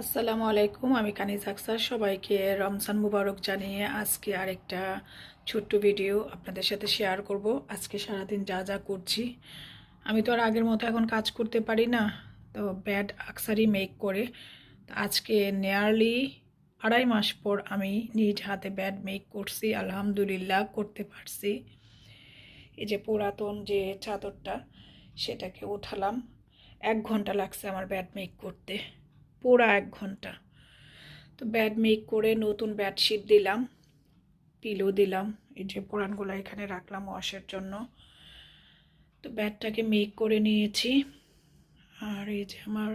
আসসালামু আলাইকুম, আমি কানিজ আকসার সবাইকে রমজান মুবারক জানিয়ে আজকে আরেকটা ছোট্ট ভিডিও আপনাদের সাথে শেয়ার করব। আজকে সারাদিন যা যা করছি, আমি তো আর আগের মতো এখন কাজ করতে পারি না, তো ব্যাড আকসারই মেক করে। আজকে নেয়ারলি আড়াই মাস পর আমি নিজ হাতে ব্যাড মেক করছি, আলহামদুলিল্লাহ করতে পারছি। এই যে পুরাতন যে চাদরটা, সেটাকে উঠালাম। এক ঘণ্টা লাগছে আমার ব্যাড মেক করতে। পুরা এক ঘণ্টা। তো ব্যাড মেক করে নতুন বেডশিট দিলাম পিলো দিলাম, এই যে পুরানগুলো এখানে রাখলাম ওয়াশের জন্য। তো ব্যাডটাকে মেক করে নিয়েছি। আর এই যে আমার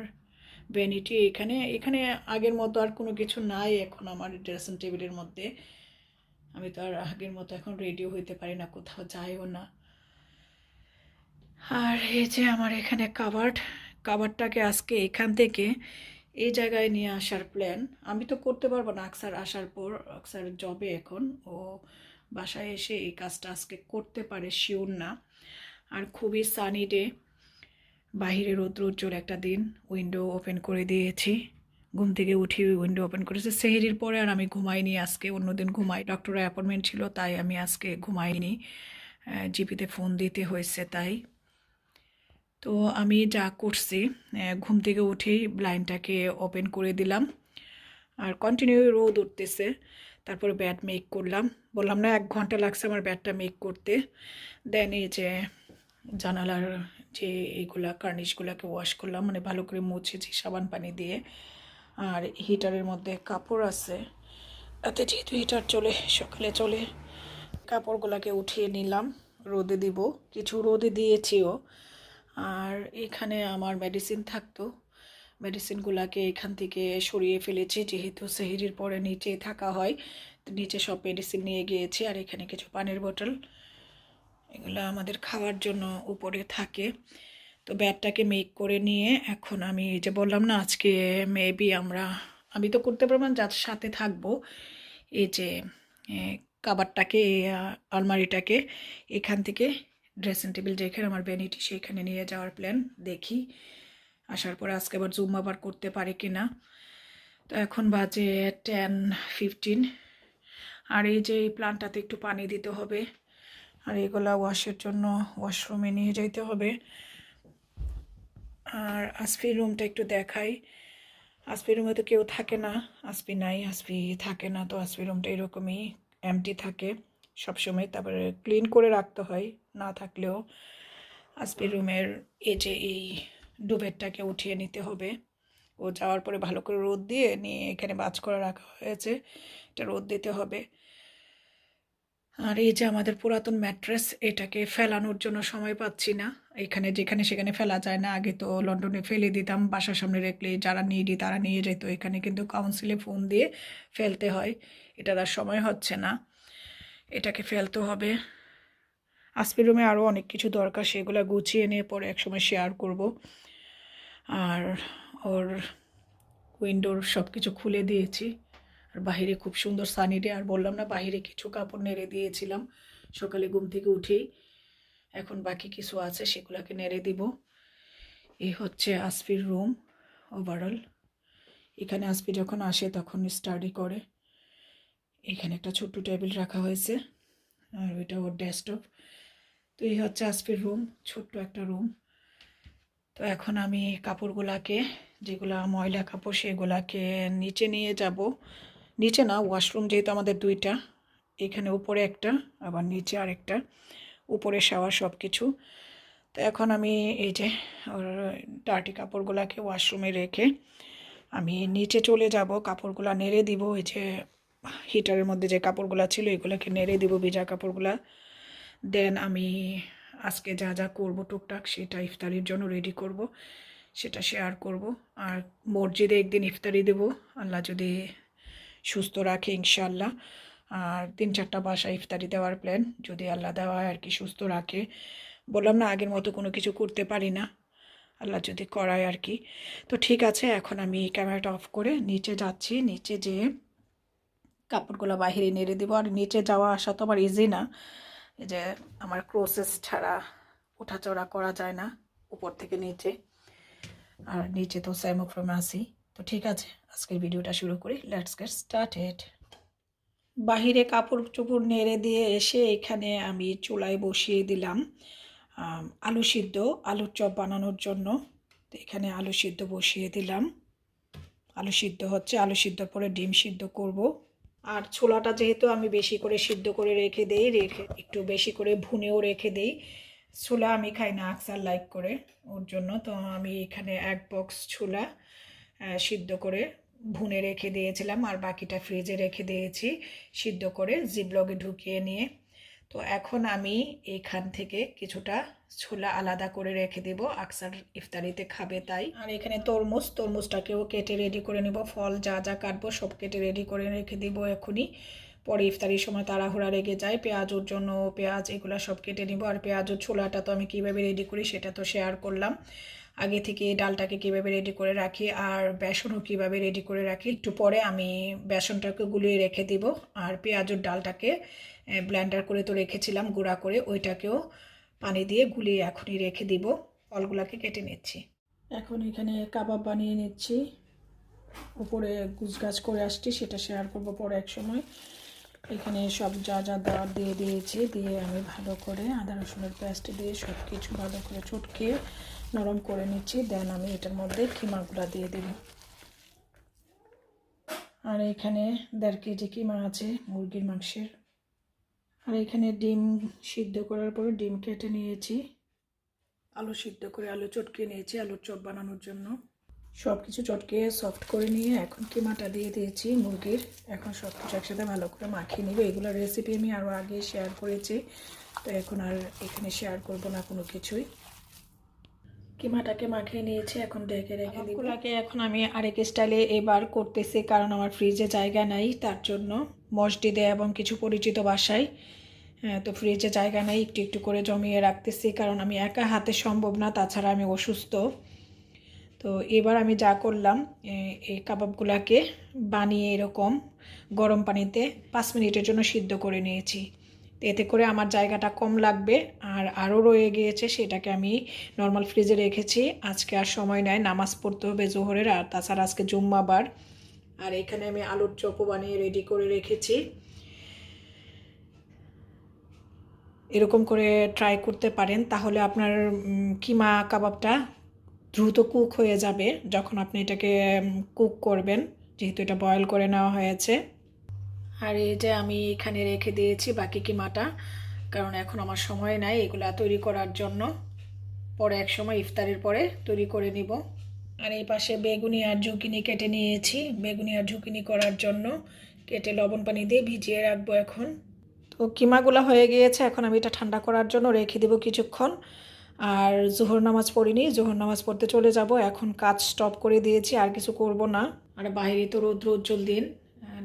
ভ্যানিটি এখানে এখানে আগের মতো আর কোনো কিছু নাই এখন আমার ড্রেসিং টেবিলের মধ্যে। আমি তো আর আগের মতো এখন রেডিও হইতে পারি না, কোথাও যাইও না। আর এই যে আমার এখানে কাবার্ড কাবারটাকে আজকে এখান থেকে এই জায়গায় নিয়ে আসার প্ল্যান আমি তো করতে পারব না আকসার আসার পর। আকসার জবে এখন। ও বাসায় এসে এই কাজটা আজকে করতে পারে শিওর না। আর খুবই সানি ডে বাহিরে রৌদ্র উজ্জ্বল একটা দিন। উইন্ডো ওপেন করে দিয়েছি। ঘুম থেকে উঠি উইন্ডো ওপেন করেছে। সেহেরির পরে আর আমি ঘুমাইনি আজকে। অন্যদিন ঘুমাই। ডক্টরের অ্যাপয়েন্টমেন্ট ছিল, তাই আমি আজকে ঘুমাইনি। জিপিতে ফোন দিতে হয়েছে তাই। তো আমি যা করছি ঘুম থেকে উঠেই ব্লাইন্ডটাকে ওপেন করে দিলাম। আর কন্টিনিউ রোদ উঠতেছে। তারপরে ব্যাট মেক করলাম। বললাম না, এক ঘণ্টা লাগছে আমার ব্যাটটা মেক করতে। দেন এই যে জানালার যে এইগুলা কার্নিশগুলোকে ওয়াশ করলাম। মানে ভালো করে মুছেছি সাবান পানি দিয়ে। আর হিটারের মধ্যে কাপড় আছে। তাতে যেহেতু হিটার চলে, সকালে চলে, কাপড়গুলোকে উঠিয়ে নিলাম। রোদে দিব। কিছু রোদে দিয়েছিও। আর এখানে আমার মেডিসিন থাকতো। মেডিসিনগুলোকে এখান থেকে সরিয়ে ফেলেছি, যেহেতু সেহেরির পরে নিচে থাকা হয়, তো নিচে সব মেডিসিন নিয়ে গিয়েছি, আর এখানে কিছু পানির বোতল। এগুলো আমাদের খাওয়ার জন্য উপরে থাকে। তো ব্যাটটাকে মেক করে নিয়ে এখন আমি যে বললাম না, আজকে মেবি আমরা, আমি তো করতে পারব না যার সাথে থাকব, এই যে কাবারটাকে আলমারিটাকে, এখান থেকে ড্রেসিং টেবিল যেখানে আমার ভ্যানিটি সেইখানে নিয়ে যাওয়ার প্ল্যান দেখি। আসার পরে আজকে আবার জুম আবার করতে পারে কি না। তো এখন বাজে টেন ফিফটিন আর এই যে এই প্লান্টটাতে একটু পানি দিতে হবে। আর এগুলা ওয়াশের জন্য ওয়াশরুমে নিয়ে যেতে হবে। আর আসফির রুমটা একটু দেখাই। আসফি রুমে তো কেউ থাকে না। আসফি নাই আসফি থাকে না। তো আসফি রুমটা এরকমই এমটি থাকে। সবসময় তারপরে ক্লিন করে রাখতে হয়। না থাকলেও আসফি রুমের এই যে এই ডুবেরটাকে উঠিয়ে নিতে হবে। ও যাওয়ার পরে ভালো করে রোদ দিয়ে নিয়ে এখানে বাজ করে রাখা হয়েছে। এটা রোদ দিতে হবে। আর এই যে আমাদের পুরাতন ম্যাট্রেস, এটাকে ফেলানোর জন্য সময় পাচ্ছি না। এখানে যেখানে সেখানে ফেলা যায় না। আগে তো লন্ডনে ফেলে দিতাম, বাসার সামনে রাখলে যারা নিয়ে তারা নিয়ে যেত। এখানে কিন্তু কাউন্সিলে ফোন দিয়ে ফেলতে হয়। এটার আর সময় হচ্ছে না। এটাকে ফেলতে হবে। আসপি রুমে আরও অনেক কিছু দরকার, সেগুলো গুছিয়ে নিয়ে পরে একসময় শেয়ার করব। আর ওর উইন্ডোর সব কিছু খুলে দিয়েছি। আর বাইরে খুব সুন্দর সানি ডে আর বললাম না বাইরে কিছু কাপড় নেড়ে দিয়েছিলাম। সকালে ঘুম থেকে উঠেই এখন বাকি কিছু আছে, সেগুলোকে নেড়ে দিব। এই হচ্ছে আসফির রুম ওভারঅল এখানে আসফি যখন আসে তখন স্টাডি করে। এখানে একটা ছোট্ট টেবিল রাখা হয়েছে। আর ওইটা ওর ডেস্কটপ তো এই হচ্ছে আসফির রুম ছোট্ট একটা রুম তো এখন আমি কাপড়গুলাকে, যেগুলা ময়লা কাপড়, সেগুলাকে নিচে নিয়ে যাব। নিচে না ওয়াশরুম যেহেতু আমাদের দুইটা, এখানে উপরে একটা, আবার নিচে আরেকটা, উপরে শাওয়ার সব কিছু তো এখন আমি এই যে ডার্টি কাপড়গুলাকে ওয়াশরুমে রেখে আমি নিচে চলে যাব, কাপড়গুলা নেড়ে দিব, এই যে হিটারের মধ্যে যে কাপড়গুলা ছিল, এগুলোকে নেড়ে দিব, ভিজা কাপড়গুলা। দেন আমি আজকে যা যা করব টুকটাক সেটা ইফতারির জন্য রেডি করব, সেটা শেয়ার করব। আর মসজিদে একদিন ইফতারি দেব, আল্লাহ যদি সুস্থ রাখে ইনশাল্লাহ আর তিন চারটা বাসা ইফতারি দেওয়ার প্ল্যান যদি আল্লাহ দেওয়া আর কি সুস্থ রাখে। বললাম না, আগের মতো কোনো কিছু করতে পারি না। আল্লাহ যদি করায় আর কি। তো ঠিক আছে, এখন আমি ক্যামেরাটা অফ করে নিচে যাচ্ছি। নিচে যেয়ে কাপড়গুলো বাহিরে নেড়ে দেবো। আর নিচে যাওয়া আসা তো আমার ইজি না। এই যে আমার ক্রোসেস ছাড়া ওঠাচড়া করা যায় না, উপর থেকে নিচে। আর নিচে তো তো তো ঠিক আছে, আজকের ভিডিওটা শুরু করি। লেটস গেট স্টার্টেড বাহিরে কাপড় চোপড় নেড়ে দিয়ে এসে এখানে আমি চুলায় বসিয়ে দিলাম আলু সিদ্ধ, আলুর চপ বানানোর জন্য। তো এখানে আলু সিদ্ধ বসিয়ে দিলাম। আলু সিদ্ধ হচ্ছে, আলু সিদ্ধ পরে ডিম সিদ্ধ করব। আর ছোলাটা যেহেতু আমি বেশি করে সিদ্ধ করে রেখে দেই, রেখে একটু বেশি করে ভুনেও রেখে দেই। ছোলা আমি খাই না আকসার লাইক করে, ওর জন্য তো আমি এখানে এক বক্স ছোলা সিদ্ধ করে ভুনে রেখে দিয়েছিলাম আর বাকিটা ফ্রিজে রেখে দিয়েছি, সিদ্ধ করে জিবলগে ঢুকিয়ে নিয়ে তো এখন আমি এখান থেকে কিছুটা ছোলা আলাদা করে রেখে দেব। আকসার ইফতারিতে খাবে তাই। আর এখানে তরমুজ, তরমুজটাকেও কেটে রেডি করে নেব। ফল যা যা কাটবো সব কেটে রেডি করে রেখে দিব এখনই। পরে ইফতারির সময় তাড়াহুড়া রেগে যায়। পেঁয়াজুর জন্য পেঁয়াজ এগুলো সব কেটে নিব। আর পেঁয়াজুর ছোলাটা তো আমি কীভাবে রেডি করি সেটা তো শেয়ার করলাম। আগে থেকে ডালটাকে কীভাবে রেডি করে রাখি আর বেসনও কীভাবে রেডি করে রাখি একটু পরে আমি বেসনটাকে গুলিয়ে রেখে দিব। আর পেঁয়াজুর ডালটাকে ব্লেন্ডার করে তো রেখেছিলাম, গুঁড়া করে, ওইটাকেও পানি দিয়ে গুলিয়ে এখনই রেখে দিব। ফলগুলাকে কেটে নিচ্ছি। এখন এখানে কাবাব বানিয়ে নিচ্ছি। উপরে গুজগাছ করে আসছি, সেটা শেয়ার করব পরে এক সময়। এখানে সব যা যা দেওয়ার দিয়ে দিয়েছি, দিয়ে আমি ভালো করে আদা, রসুনের পেস্ট দিয়ে সব কিছু ভালো করে চটকে নরম করে নিচ্ছি। দেন আমি এটার মধ্যে কিমাগুলা দিয়ে দেব। আর এখানে দেড় কেজি কিমা আছে, মুরগির মাংসের। আর এখানে ডিম সিদ্ধ করার পরে ডিম কেটে নিয়েছি। আলু সিদ্ধ করে আলু চটকে নিয়েছি, আলুর চপ বানানোর জন্য। সব কিছু চটকে সফট করে নিয়ে এখন কিমাটা দিয়ে দিয়েছি মুরগির। এখন সব কিছু একসাথে ভালো করে মাখিয়ে নিব। এগুলোর রেসিপি আমি আরও আগে শেয়ার করেছি। তো এখন আর এখানে শেয়ার করব না কোনো কিছুই। কিমাটাকে মাখিয়ে নিয়েছি এখন ডেকে রেখে দিব। এখন আমি আরেক স্টাইলে এবার করতেছি কারণ আমার ফ্রিজে জায়গা নাই তার জন্য মসজিদে এবং কিছু পরিচিত বাসায় হ্যাঁ, তো ফ্রিজে জায়গা নাই একটু একটু করে জমিয়ে রাখতেছি কারণ আমি একা হাতে সম্ভব না তাছাড়া আমি অসুস্থ। তো এবার আমি যা করলাম এই কাবাবগুলাকে বানিয়ে এরকম গরম পানিতে পাঁচ মিনিটের জন্য সিদ্ধ করে নিয়েছি। তো এতে করে আমার জায়গাটা কম লাগবে আর আরও রয়ে গিয়েছে সেটাকে আমি নর্মাল ফ্রিজে রেখেছি। আজকে আর সময় নেয় নামাজ পড়তে হবে জোহরের আর তাছাড়া আজকে জুম্মাবার। আর এখানে আমি আলুর চপও বানিয়ে রেডি করে রেখেছি। এরকম করে ট্রাই করতে পারেন, তাহলে আপনার কিমা কাবাবটা দ্রুত কুক হয়ে যাবে যখন আপনি এটাকে কুক করবেন, যেহেতু এটা বয়েল করে নেওয়া হয়েছে। আর এই যে আমি এখানে রেখে দিয়েছি বাকি কিমাটা, কারণ এখন আমার সময় নাই এগুলা তৈরি করার জন্য। পরে এক সময় ইফতারের পরে তৈরি করে নিব। আর এই পাশে বেগুনি আর ঝুঁকিনি কেটে নিয়েছি। বেগুনি আর ঝুঁকিনি করার জন্য কেটে লবণ পানি দিয়ে ভিজিয়ে রাখব এখন। তো কিমাগুলো হয়ে গিয়েছে, এখন আমি এটা ঠান্ডা করার জন্য রেখে দেবো কিছুক্ষণ। আর জোহর নামাজ পড়িনি, জোহর নামাজ পড়তে চলে যাব। এখন কাজ স্টপ করে দিয়েছি, আর কিছু করব না। আর বাইরে তো রৌদ্র উজ্জ্বল দিন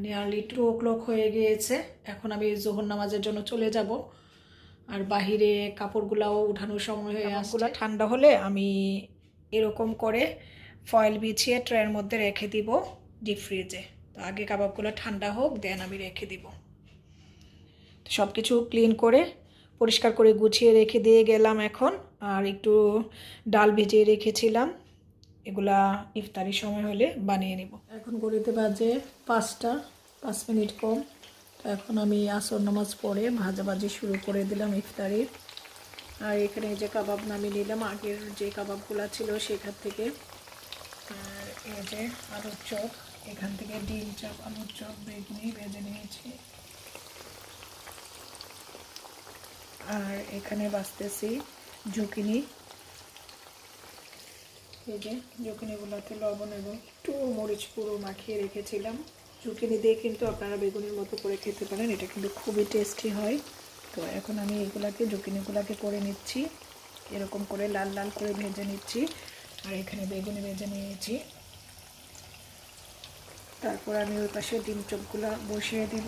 নিয়ারলি টু ও ক্লক হয়ে গিয়েছে। এখন আমি জোহর নামাজের জন্য চলে যাব। আর বাহিরে কাপড়গুলাও উঠানোর সময় হয়ে আসগুলো ঠান্ডা হলে আমি এরকম করে ফয়েল বিছিয়ে ট্রের মধ্যে রেখে দিব ডিপ ফ্রিজে তো আগে কাবাবগুলো ঠান্ডা হোক দেন আমি রেখে দিব। তো সব কিছু ক্লিন করে, পরিষ্কার করে গুছিয়ে রেখে দিয়ে গেলাম এখন। আর একটু ডাল ভিজিয়ে রেখেছিলাম। এগুলা ইফতারির সময় হলে বানিয়ে নিব। এখন গড়িতে বাজে পাঁচটা, পাঁচ মিনিট কম। তো এখন আমি আসর নামাজ পড়ে ভাজাভাজি শুরু করে দিলাম ইফতারির আর এখানে যে কাবাব নামিয়ে নিলাম, আগের যে কাবাবগুলো ছিল সেখান থেকে। আর এই যে আলুর চপ, এখান থেকে ডিম চপ, আলুর চপ, বেগুনি ভেজে নিয়েছি। আর এখানে বাঁচতেছি ঝুঁকিনি। এই যে ঝুঁকিনিগুলোতে লবণ এবং একটু মরিচ পুরো মাখিয়ে রেখেছিলাম। জুকিনি দিয়ে কিন্তু আপনারা বেগুনের মতো করে খেতে পারেন, এটা কিন্তু খুবই টেস্টি হয়। তো এখন আমি এগুলাকে ঝুঁকিনিগুলাকে করে নিচ্ছি, এরকম করে লাল লাল করে ভেজে নিচ্ছি, আর এখানে বেগুনি ভেজে নিয়েছি। তারপর আমি ওই পাশে ডিম চপগুলো বসিয়ে দিব।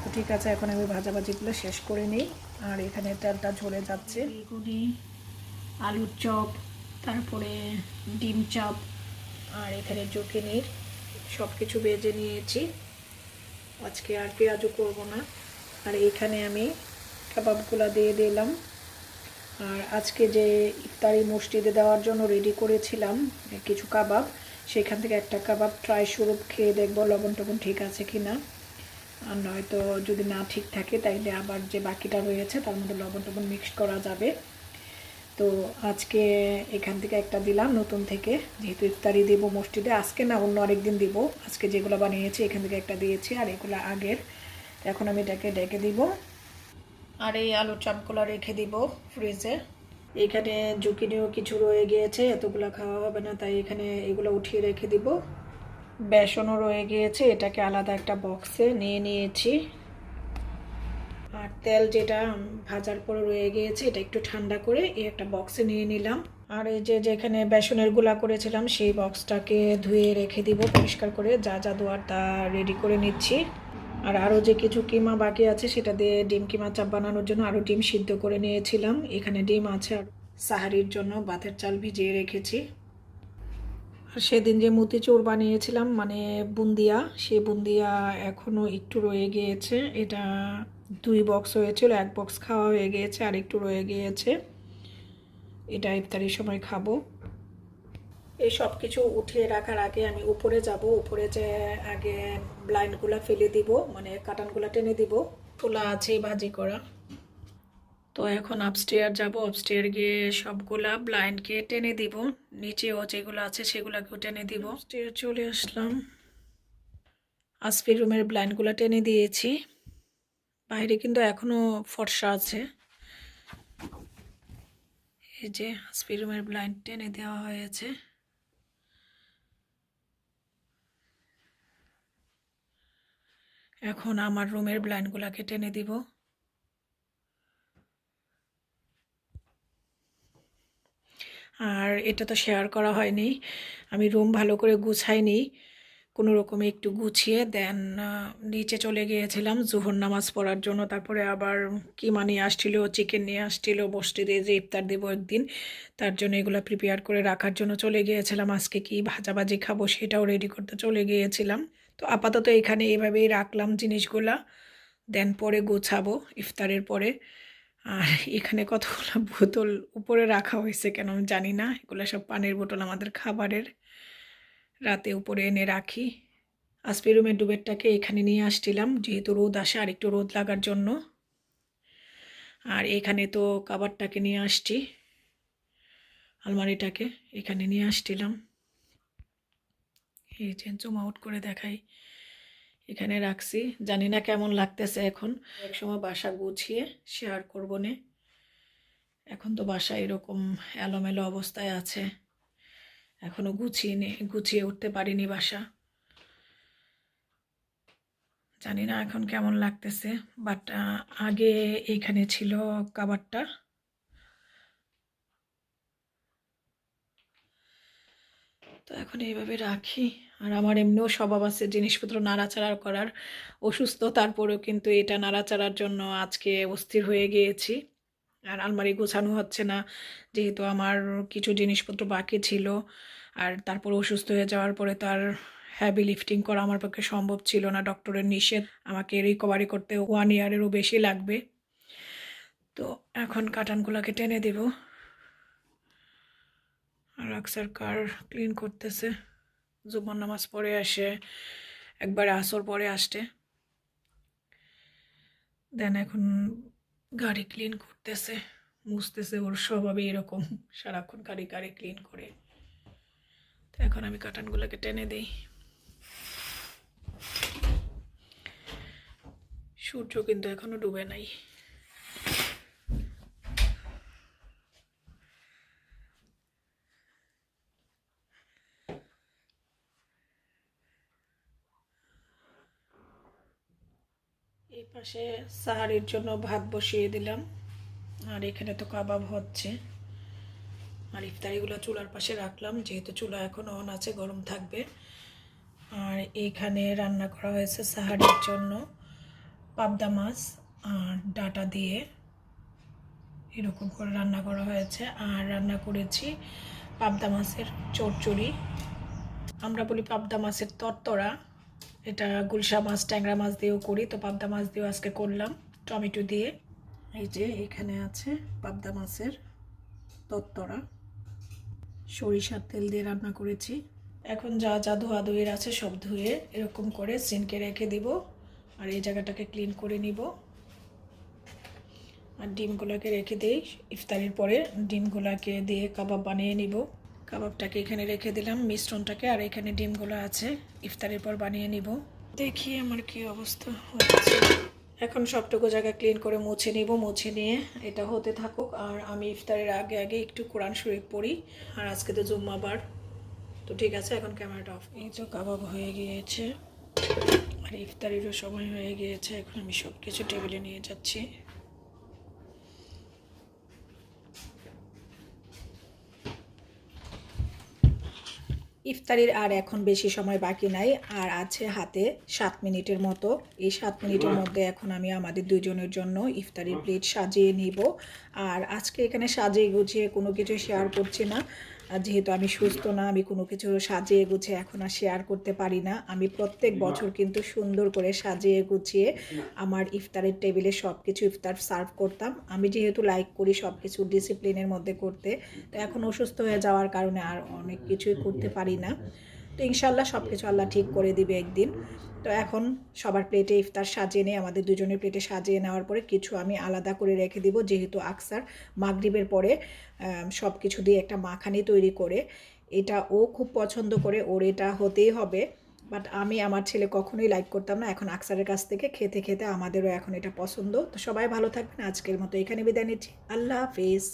তো ঠিক আছে, এখন আমি ভাজাভাজিগুলো শেষ করে নিই। আর এখানে তেলটা ঝরে যাচ্ছে। বেগুনি, আলুর চপ তারপরে ডিম চাপ আর এখানে জুকিনির সব কিছু বেজে নিয়েছি। আজকে আর পেঁয়াজও করব না। আর এখানে আমি কাবাবগুলো দিয়ে দিলাম। আর আজকে যে ইফতারি মসজিদে দেওয়ার জন্য রেডি করেছিলাম কিছু কাবাব, সেখান থেকে একটা কাবাব ট্রাই স্বরূপ খেয়ে দেখব লবণ টবণ ঠিক আছে কি না আর নয়তো যদি না ঠিক থাকে, তাইলে আবার যে বাকিটা রয়েছে, তার মধ্যে লবণ টবণ মিক্স করা যাবে। তো আজকে এখান থেকে একটা দিলাম নতুন থেকে। যেহেতু ইফতারি দিব মসজিদে, আজকে না, অন্য আরেকদিন দিব। আজকে যেগুলো বানিয়েছি, এখান থেকে একটা দিয়েছি, আর এগুলো আগের। এখন আমি এটাকে ডেকে দিব। আর এই আলুর চাপগুলো রেখে দিব ফ্রিজে। এখানে জুকিনিও কিছু রয়ে গিয়েছে, এতগুলো খাওয়া হবে না, তাই এখানে এগুলো উঠিয়ে রেখে দিব। বেসনও রয়ে গিয়েছে, এটাকে আলাদা একটা বক্সে নিয়ে নিয়েছি। আর তেল যেটা ভাজার পরে রয়ে গিয়েছে, এটা একটু ঠান্ডা করে এই একটা বক্সে নিয়ে নিলাম। আর এই যে যেখানে বেসনেরগুলা করেছিলাম, সেই বক্সটাকে ধুয়ে রেখে দিব, পরিষ্কার করে যা যা দোয়ার তা রেডি করে নিচ্ছি। আর আরও যে কিছু কিমা বাকি আছে, সেটা দিয়ে ডিম কিমা চাপ বানানোর জন্য আরও ডিম সিদ্ধ করে নিয়েছিলাম। এখানে ডিম আছে আর সাহারির জন্য ভাতের চাল ভিজিয়ে রেখেছি। আর সেদিন যে মতিচুর বানিয়েছিলাম মানে বুন্দিয়া সেই বুন্দিয়া এখনও একটু রয়ে গিয়েছে। এটা দুই বক্স হয়েছিল, এক বক্স খাওয়া হয়ে গিয়েছে আর একটু রয়ে গিয়েছে। এটা ইফতারির সময় খাব। এই সব কিছু উঠিয়ে রাখার আগে আমি উপরে যাব, উপরে যে আগে ব্লাইন্ডগুলো ফেলে দিব মানে কাটানগুলো টেনে দিব। খোলা আছে, ভাজি করা। তো এখন আপস্টেয়ার যাব আপস্টেয়ার গিয়ে সবগুলা ব্লাইন্ডকে টেনে দিব। নিচেও যেগুলো আছে সেগুলোকেও টেনে দিব। চলে আসলাম। আসফি রুমের ব্লাইন্ডগুলো টেনে দিয়েছি। বাইরে কিন্তু এখনও ফর্সা আছে। এই যে রুমের ব্লাইন্ড টেনে দেওয়া হয়েছে। এখন আমার রুমের ব্লাইন্ডগুলোকে টেনে দিব। আর এটা তো শেয়ার করা হয়নি। আমি রুম ভালো করে গুছাইনি। কোনো রকমে একটু গুছিয়ে দেন নিচে চলে গিয়েছিলাম জুহর নামাজ পড়ার জন্য। তারপরে আবার কিমা নিয়ে আসছিল চিকেন নিয়ে আসছিল মসজিদে যে ইফতার দেবো একদিন। তার জন্য এগুলো প্রিপেয়ার করে রাখার জন্য চলে গিয়েছিলাম। আজকে কি ভাজাভাজি খাব সেটাও রেডি করতে চলে গিয়েছিলাম। তো আপাতত এখানে এভাবেই রাখলাম জিনিসগুলা। দেন পরে গোছাবো ইফতারের পরে। আর এখানে কতগুলো বোতল উপরে রাখা হয়েছে কেন আমি জানি না। এগুলো সব পানির বোতল আমাদের খাবারের। রাতে উপরে এনে রাখি। আসপি রুমের ডুবেরটাকে এখানে নিয়ে আসছিলাম, যেহেতু রোদ আসে আর একটু রোদ লাগার জন্য। আর এখানে তো কাবারটাকে নিয়ে আসছি, আলমারিটাকে এখানে নিয়ে আসছিলাম। এই যে জুম আউট করে দেখাই, এখানে রাখছি। জানি না কেমন লাগতেছে এখন। একসময় বাসা গুছিয়ে শেয়ার করব নে। এখন তো বাসা এরকম এলোমেলো অবস্থায় আছে। এখনও গুছিয়ে নে, গুছিয়ে উঠতে পারিনি বাসা। জানি না এখন কেমন লাগতেছে বাট আগে এইখানে ছিল কাবারটা। তো এখন এইভাবে রাখি, আর আমার এমনিও স্বভাব আছে জিনিসপত্র নাড়াচাড়া করার, অসুস্থ, তারপরেও কিন্তু এটা নাড়াচাড়ার জন্য আজকে অস্থির হয়ে গিয়েছি। আর আলমারি গোছানো হচ্ছে না। যেহেতু আমার কিছু জিনিসপত্র বাকি ছিল আর তারপর অসুস্থ হয়ে যাওয়ার পরে তার হ্যাভি লিফটিং করা আমার পক্ষে সম্ভব ছিল না। ডক্টরের নিষেধ, আমাকে রিকভারি করতে ওয়ান ইয়ারেরও বেশি লাগবে। তো এখন কাটানগুলোকে টেনে দেব। আর আকসার কার ক্লিন করতেছে। জুমার নামাজ পরে আসে, একবারে আসর পরে আসতে দেন এখন গাড়ি ক্লিন করতেছে মুছতেছে ওর স্বভাবে এরকম। সারাক্ষণ গাড়ি গাড়ি ক্লিন করে। তো এখন আমি কাটানগুলোকে টেনে দিই। সূর্য কিন্তু এখনও ডুবে নাই এই পাশে সাহারির জন্য ভাত বসিয়ে দিলাম। আর এখানে তো কাবাব হচ্ছে। আর ইফতারিগুলো চুলার পাশে রাখলাম, যেহেতু চুলা এখন অন আছে, গরম থাকবে। আর এইখানে রান্না করা হয়েছে সাহারির জন্য পাবদা মাছ আর ডাটা দিয়ে। এরকম করে রান্না করা হয়েছে। আর রান্না করেছি পাবদা মাছের চচ্চড়ি। আমরা বলি পাবদা মাছের তরতরা। এটা গুলশা মাছ, ট্যাংরা মাছ দিয়েও করি, তো পাবদা মাছ দিয়েও আজকে করলাম, টমেটো দিয়ে। এই যে এখানে আছে পাবদা মাছের তত্তরা। সরিষার তেল দিয়ে রান্না করেছি। এখন যা যা ধোয়া ধুয়ের আছে সব ধুয়ে এরকম করে সিনকে রেখে দিব আর এই জায়গাটাকে ক্লিন করে নিব। আর ডিমগুলোকে রেখে দিই, ইফতারির পরে ডিমগুলোকে দিয়ে কাবাব বানিয়ে নিব। কাবাবটাকে এখানে রেখে দিলাম, মিশ্রণটাকে, আর এখানে ডিমগুলো আছে। ইফতারের পর বানিয়ে নিব। দেখি আমার কি অবস্থা হচ্ছে। এখন সবটুকু জায়গা ক্লিন করে মুছে নিব, মুছে নিয়ে এটা হতে থাকুক। আর আমি ইফতারের আগে আগে একটু কোরআন শরীফ পড়ি, আর আজকে তো জুম্মাবার তো ঠিক আছে, এখন ক্যামেরাটা অফ। এই তো কাবাব হয়ে গিয়েছে। আর ইফতারিরও সময় হয়ে গিয়েছে, এখন আমি সব কিছু টেবিলে নিয়ে যাচ্ছি। ইফতারির আর এখন বেশি সময় বাকি নাই আর আছে হাতে সাত মিনিটের মতো। এই সাত মিনিটের মধ্যে এখন আমি আমাদের দুজনের জন্য ইফতারির প্লেট সাজিয়ে নিব। আর আজকে এখানে সাজিয়ে গুছিয়ে কোনো কিছু শেয়ার করছি না। আর যেহেতু আমি সুস্থ না আমি কোনো কিছু সাজিয়ে গুছিয়ে এখন আর শেয়ার করতে পারি না। আমি প্রত্যেক বছর কিন্তু সুন্দর করে সাজিয়ে গুছিয়ে আমার ইফতারের টেবিলে সব কিছু ইফতার সার্ভ করতাম। আমি যেহেতু লাইক করি সব কিছু ডিসিপ্লিনের মধ্যে করতে তো এখন অসুস্থ হয়ে যাওয়ার কারণে আর অনেক কিছুই করতে পারি না। তো ইনশাল্লাহ সব কিছু আল্লাহ ঠিক করে দিবে একদিন। তো এখন সবার প্লেটে ইফতার সাজিয়ে নিয়ে, আমাদের দুজনের প্লেটে সাজিয়ে নেওয়ার পরে কিছু আমি আলাদা করে রেখে দিব, যেহেতু আকসার মাগরিবের পরে সব কিছু দিয়ে একটা মাখানি তৈরি করে। এটা ও খুব পছন্দ করে, ওর এটা হতেই হবে। বাট আমি আমার ছেলে কখনোই লাইক করতাম না, এখন আকসারের কাছ থেকে খেতে খেতে আমাদেরও এখন এটা পছন্দ। তো সবাই ভালো থাকবেন, আজকের মতো এখানে বিদায় নিচ্ছি। আল্লাহ হাফিজ।